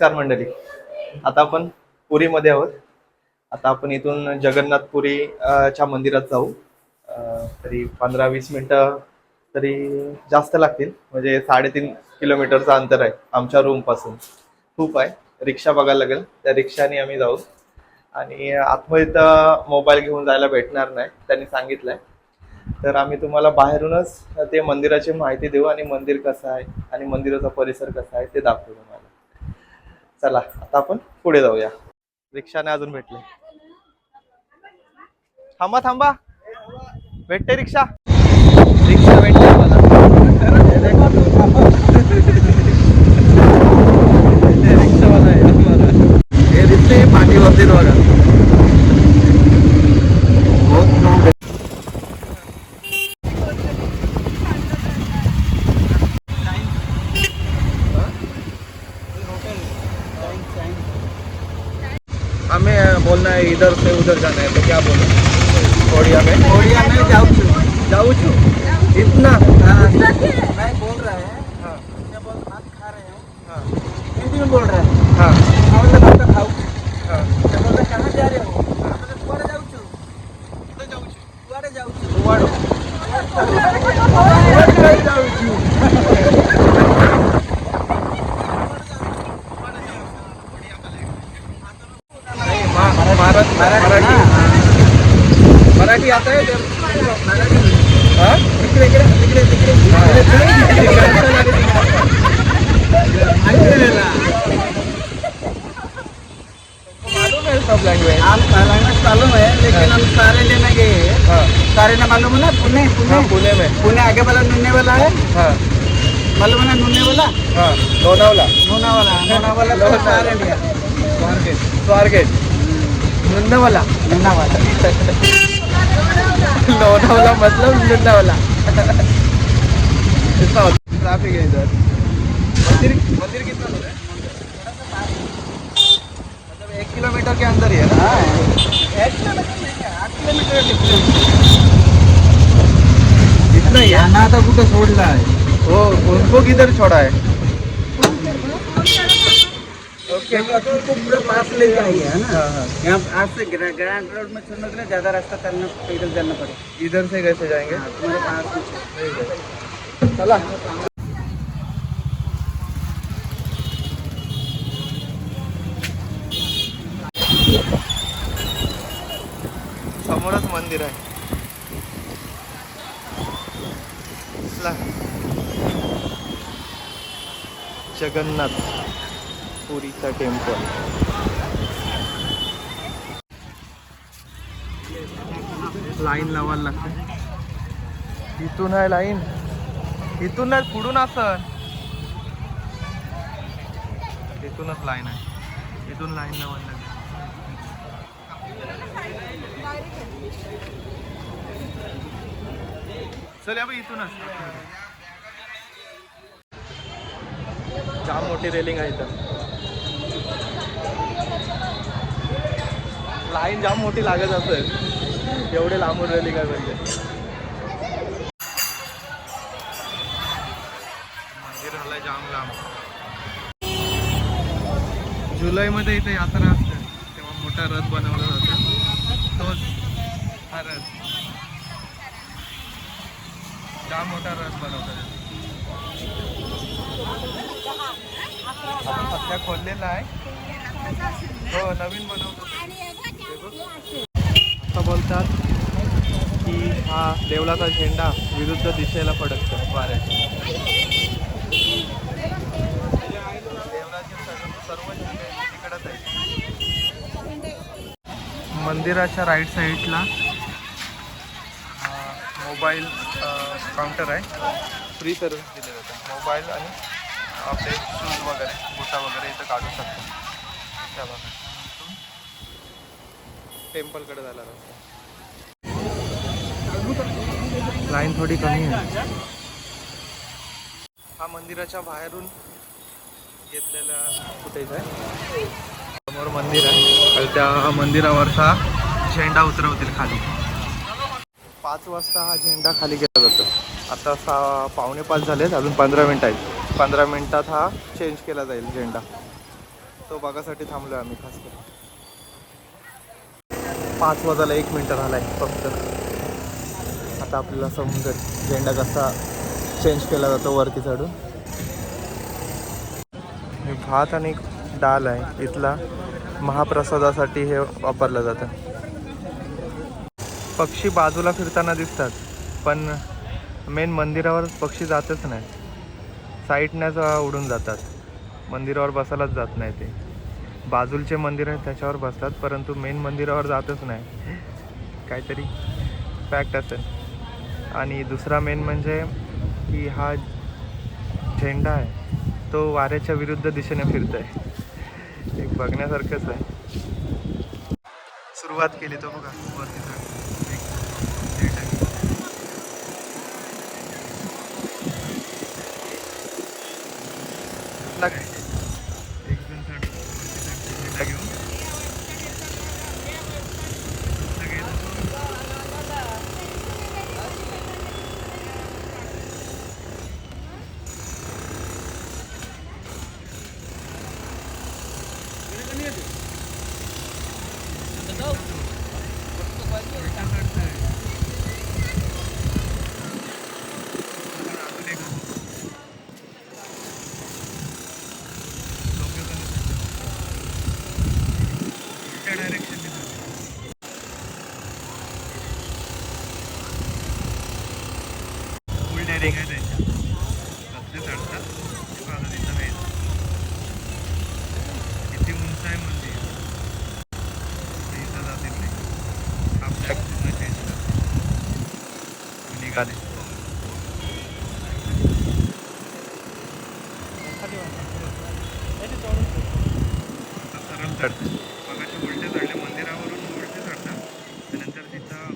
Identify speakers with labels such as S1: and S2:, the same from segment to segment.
S1: नमस्कार मंडळी. आता आपण पुरीमध्ये आहोत. आता आपण इथून जगन्नाथपुरी च्या मंदिरात जाऊ. तरी पंधरा वीस मिनिटं तरी जास्त लागतील. म्हणजे साडेतीन किलोमीटरचं अंतर आहे आमच्या रूमपासून खूप आहे. रिक्षा बघायला लागेल. त्या रिक्षाने आम्ही जाऊ. आणि आतमध्ये तर मोबाईल घेऊन जायला भेटणार नाही त्यांनी सांगितलं आहे तर आम्ही तुम्हाला बाहेरूनच ते मंदिराची माहिती देऊ आणि मंदिर कसं आहे आणि मंदिराचा परिसर कसा आहे ते दाखवू तुम्हाला. चला आता आपण पुढे जाऊया. रिक्षाने अजून भेटले. थांबा थांबा. भेटते रिक्षा. रिक्षा भेटते मला रिक्षावाला आहे आम्हाला. हे दिसते पाठीवरती बघा बहुत लोक आहेत. हमें अ, बोलना है इधर से उधर जाना है तो क्या बोलो ओडिया में
S2: ओडिया में जाऊ छू
S1: जाऊ छू इतना
S2: मैं बोल रहा है
S1: हाँ
S2: क्या बोल भात खा रहे हैं
S1: हाँ।
S2: हिंदी में बोल रहे हैं
S1: हाँ
S2: मैं बोलता भात का खाऊ
S1: हाँ
S2: मैं बोलता कहाँ जा रहे हो मैं बोलता कुआरे जाऊ छू कुआरे जाऊ छू
S1: कुवाडो
S2: कुआरे जाऊ छू
S1: नहीं मा- महाराज मराठी मराठी आता है जर हाँ
S2: इकडे इकडे इकडे तिकडे
S1: मालूम है सब लैंग्वेज
S2: हम लैंग्वेज मालूम है लेकिन हम सारे लेने गए हैं
S1: हाँ
S2: सारे ना मालूम है ना? पुणे
S1: हाँ
S2: पुणे
S1: पुणे में।
S2: पुणे आगे वाला नुन्ने वाला है?
S1: हाँ।
S2: मालूम है ना नुन्ने वाला?
S1: हाँ लोनावला।
S2: नूना वाला नूना तो
S1: लोनावला।
S2: सारे लिया
S1: स्वारगेट स्वारगेट। नुन्नवाला।
S2: नूना वाला
S1: लोनावला मतलब नुन्नवाला। ऐसा होता ट्रैफिक है इधर। मंदिर मंदिर कितना दूर है? मतलब एक किलोमीटर के अंदर ही है ना?
S2: एक किलोमीटर किलोमीटर डिफरेंस
S1: इतना ही है?
S2: यांना आता कुठे सोडला आहे
S1: वो उनको किधर छोड़ा है? ओके
S2: को पूरा पास ले जाइए है ना?
S1: हाँ हाँ।
S2: यहाँ आज से ग्रैंड रोड में छोड़ने के लिए ज़्यादा रास्ता चलना पैदल चलना पड़ेगा।
S1: इधर से कैसे जाएँगे?
S2: हाँ, तुम्हारे पास
S1: चला। मंदिर आहे. जगन्नाथ पुरीचा टेम्पल. लाईन लावायला लागते. इथून आहे लाईन. इथून नाही पुढून असं इथूनच लाईन आहे. इथून लाईन लावायला लागते. चल इथूनच. जाम मोठी रेलिंग आहे इथं. लाईन जाम मोठी लागत असेल. एवढे लांबून रेलिंग आहे म्हणजे. मंदिर झालंय जाम लांब. जुलैमध्ये इथे यात्रा असते. मोठा रथ बनवला जातो. तोच हा रथ. जाम मोठा रथ बनवतात आपण सध्या खोललेला आहे. हो नवीन बनवतो. असं बोलतात की हा देवलाचा झेंडा विरुद्ध दिशेला फडकतो. वाऱ्याच्या. देवलाचे सर्व सर्व मंदिराच्या राईट साईडला मोबाईल काउंटर आहे. फ्री सर्विस दिले जाते. मोबाईल आणि आपले शूज वगैरे बुटा वगैरे इथं काढू शकतो. त्या बघा टेम्पलकडे झाला रस्ता. लाईन थोडी कमी आहे. हा मंदिराच्या बाहेरून घेतलेला फुटेज आहे. समोर मंदिर आहे. त्या मंदिरावरचा झेंडा उतरवतील खाली. पाच वाजता हा झेंडा खाली केला जातो. आता सहा पावणे पाच झालेत अजून पंधरा मिनिट आहेत. पंधरा मिनिटात हा चेंज केला जाईल झेंडा. तो बघासाठी थांबलो आम्ही खास करून. पाच वाजायला एक मिनटं आहे फक्त. आता आपल्याला समजेल झेंडा कसा चेंज केला जातो वरती चढून. भात आणि डाल आहे इथला. महाप्रसादासाठी हे वापरलं जातं. पक्षी बाजूला फिरताना दिसतात पण मेन मंदिरावर पक्षी जातच नाही साईडनंच उडून जातात. मंदिरावर बसायलाच जात नाही ते. बाजूलचे मंदिर आहेत त्याच्यावर बसतात परंतु मेन मंदिरावर जातच नाही. काहीतरी फॅक्ट असेल. आणि दुसरा मेन म्हणजे की हा झेंडा आहे तो वाऱ्याच्या विरुद्ध दिशेने फिरत आहे एक बघण्यासारखंच आहे. सुरुवात केली तो बघा वरती लागेल एक जण चढ, वरती चढ, झेंडा घेऊन. कुठला गेला तो? उलटा चढतोय. अजून एक आहे. दोघं जण आहेत. उलट्या डायरेक्शनने फुल डायरेक्ट आहे त्यांच्या कसे चढतात ते बघा तिथं आहे किती उंच आहे मंदिर ते इथं जातील नाही आपल्या पूर्ण चेंज निघाले आता सरळ चढते मगाशी उलटे चढले मंदिरावरून उलटे चढतात त्यानंतर तिथं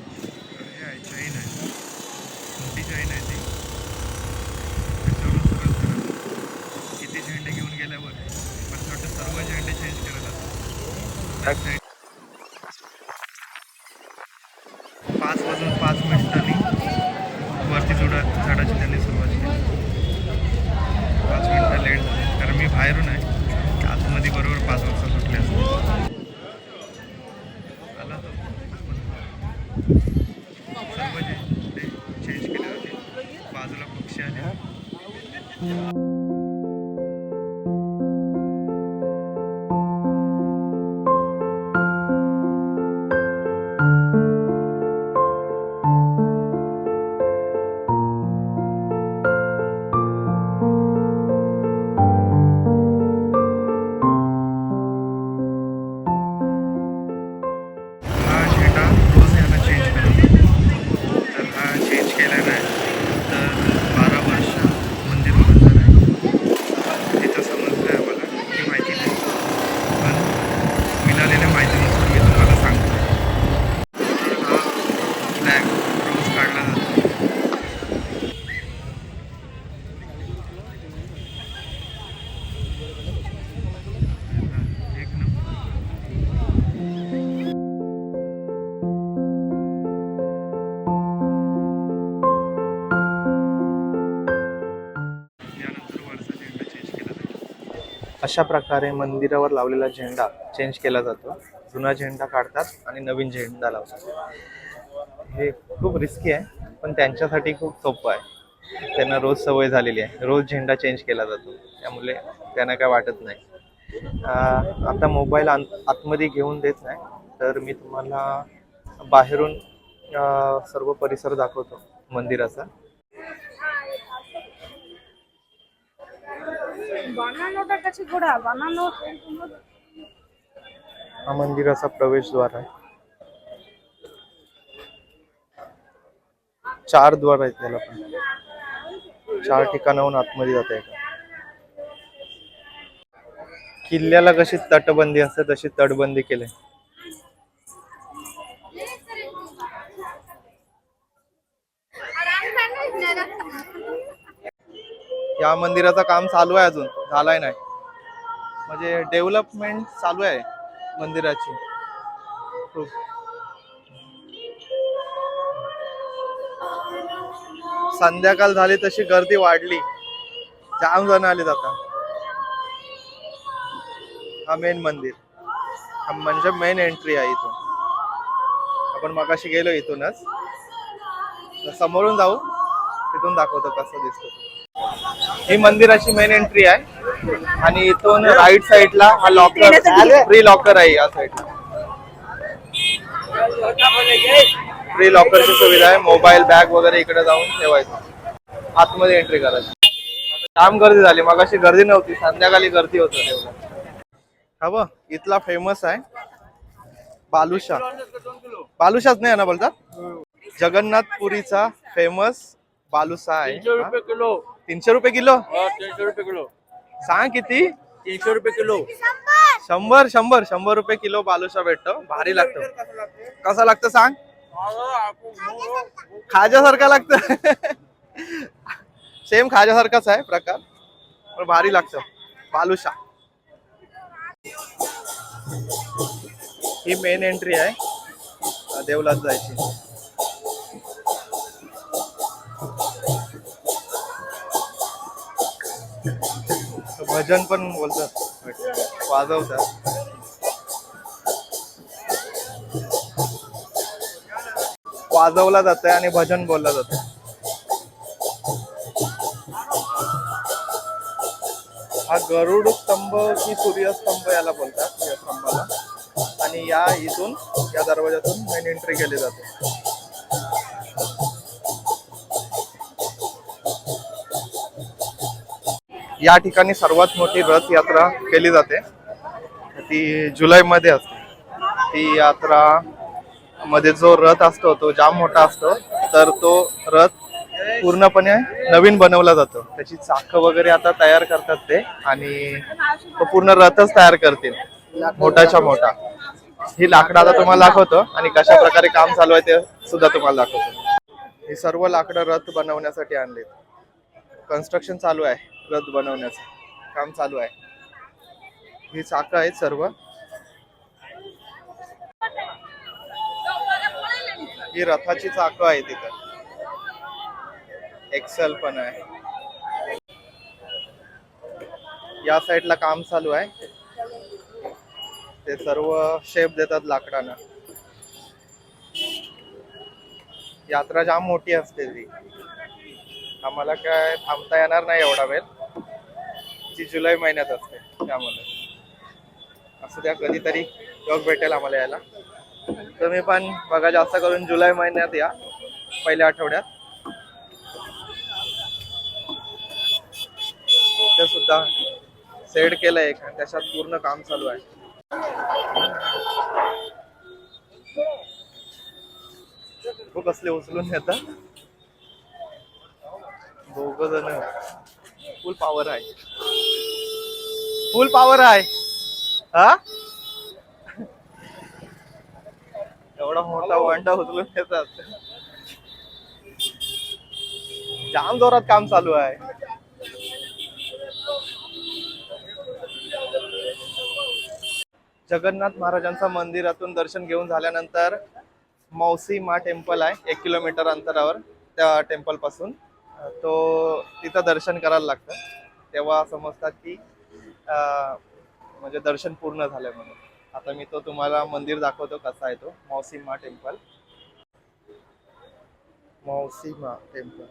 S1: हे आहे चैन आहे मोठी चैन आहे ती त्याच्यावरून सरळ चढत किती झेंडे घेऊन गेल्यावर पण वाटतं सर्व झेंडे चेंज करायला बॅक साईड पाच वाजून पाच मिनिटांनी वरती चढा चढायची त्यांनी सुरुवात केली पाच मिनिटं लेट झाली कारण मी बाहेरून आहे आतमध्ये बरोबर पाच वाजता सुटले असते आला तो सर्व जे चेंज केले होते. बाजूला पक्षी आले. अशा प्रकारे मंदिरावर लावलेला झेंडा चेंज केला जातो. जुना झेंडा काढतात आणि नवीन झेंडा लावतात. हे खूप रिस्की आहे पण त्यांच्यासाठी खूप सोपं आहे. त्यांना रोज सवय झालेली आहे. रोज झेंडा चेंज केला जातो. त्यामुळे त्यांना काय वाटत नाही. आता मोबाईल आतमध्ये घेऊन देत नाही तर मी तुम्हाला बाहेरून सर्व परिसर दाखवतो मंदिराचा.
S3: বানানোটা কাছে ঘোড়া বানানো
S1: हा मंदिराचा प्रवेशद्वार आहे चार द्वार आहेत त्याला पण चार ठिकाणाहून आतमध्ये जाता येतं किल्ल्याला कशी तटबंदी असते तशी तटबंदी केली या मंदिराचं काम चालू आहे अजून झालाय नाही. म्हणजे डेव्हलपमेंट चालू आहे मंदिराची. खूप. संध्याकाळ झाली तशी गर्दी वाढली. जाम जण आले आता. हा मेन मंदिर. हा म्हणजे मेन एंट्री आहे इथून. आपण मगाशी गेलो इथूनच. समोरून जाऊ. तिथून दाखवतो कसं दिसतो. ही मंदिराची मेन एंट्री आहे. आणि इथून राईट साईडला हा लॉकर फ्री लॉकर आहे या साईडला फ्री लॉकरची सुविधा आहे. मोबाईल बॅग वगैरे इकडे जाऊन ठेवायचं. आतमध्ये एंट्री करायची. जाम गर्दी झाली. मग अशी गर्दी नव्हती. संध्याकाळी गर्दी होत. हा बघ इथला फेमस आहे. बालुशा बालुशाच नाही आहे ना बोलतात जगन्नाथपुरीचा फेमस बालुशा आहे?
S2: किलो.
S1: तीनशे रुपये किलो?
S2: हा तीनशे रुपये किलो.
S1: सांग किती?
S2: तीनशे रुपये किलो.
S1: शंभर शंभर शंभर रुपये किलो बालुशा भेटतो. भारी लागतो. कसा लागतं सांग? खाज्यासारखा लागतं. सेम खाज्यासारखाच आहे प्रकार पण भारी लागतं. बालुशा. ही मेन एंट्री आहे. अं, देवलात जायची. भजन पण बोलतात. वाजवतात. वाजवला जात आणि भजन बोललं जात हा गरुड स्तंभ की सूर्यस्तंभ याला बोलतात या स्तंभाला. आणि या इथून या दरवाजातून मेन एंट्री केली जाते. या ठिकाणी सर्वात मोठी रथ यात्रा केली जाते. ती जुलैमध्ये असते. ती यात्रा मध्ये जो रथ असतो तो जाम मोठा असतो तर तो रथ पूर्णपणे नवीन बनवला जातो. त्याची चाक वगैरे आता तयार करतात ते आणि तो पूर्ण रथच तयार करतील. मोठाच्या मोठा. ही लाकडं आता तुम्हाला दाखवतो आणि कशा प्रकारे काम चालू आहे ते सुद्धा तुम्हाला दाखवतो. ही सर्व लाकडं रथ बनवण्यासाठी आणलीत. कन्स्ट्रक्शन चालू आहे. रथ बनवण्याचं काम चालू आहे. ही चाकं आहेत सर्व. ही रथाची चाकं आहे तिथं. एक्सेल पण आहे. या साईडला काम चालू आहे. ते सर्व शेप देतात लाकडानं. यात्रा जाम मोठी असते ती. आम्हाला काय थांबता येणार नाही एवढा वेळ. ती जुलै महिन्यात असते त्यामध्ये. असं त्या कधीतरी जॉब भेटेल आम्हाला यायला. तुम्ही पण बघा जास्त करून जुलै महिन्यात या पहिल्या आठवड्यात. ते सुद्धा सेट केलंय एक आणि त्याच्यात पूर्ण काम चालू आहे. खूप कसले उचलून येतात दोघ जण फुल पॉवर आहे. फुल पॉवर आहे. हा? एवढा मोठा वंडा उचलून येतात जाम जोरात काम चालू आहे. जगन्नाथ महाराजांचा मंदिरातून दर्शन घेऊन झाल्यानंतर मौसी मा टेम्पल आहे एक किलोमीटर अंतरावर त्या टेम्पलपासून तो तिथं दर्शन करायला लागतं. तेव्हा समजतात की म्हणजे दर्शन पूर्ण झालंय म्हणून. आता मी तो तुम्हाला मंदिर दाखवतो कसा आहे तो. मौसी मा टेम्पल. मौसी मा टेम्पल.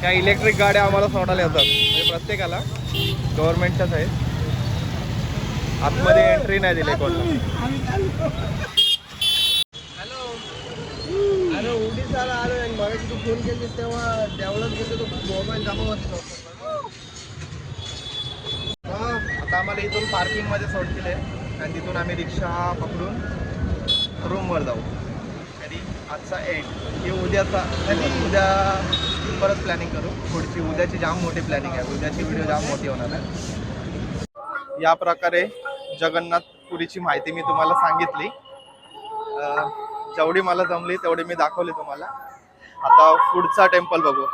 S1: त्या इलेक्ट्रिक गाड्या आम्हाला सोडायला येतात. म्हणजे प्रत्येकाला. गव्हर्नमेंटच्याच आहेत. आतमध्ये एंट्री नाही दिली कोणाला.
S2: उडीसाला आलो आणि तू फोन केली तेव्हा डेव्हलप घेतो तो मोबाईल जमा होत
S1: आता आम्हाला इथून पार्किंगमध्ये सोडतील आणि तिथून आम्ही रिक्षा पकडून रूमवर जाऊ. तरी आजचा एंड ही उद्याचा नाही, उद्या परत प्लॅनिंग करू. पुढची उद्याची जाम मोठी प्लॅनिंग आहे. उद्याची व्हिडिओ जाम मोठी होणार आहे. या प्रकारे जगन्नाथपुरीची माहिती मी तुम्हाला सांगितली. अं, जेवढी मला जमली तेवढी मी दाखवली तुम्हाला. आता पुढचा टेम्पल बघू.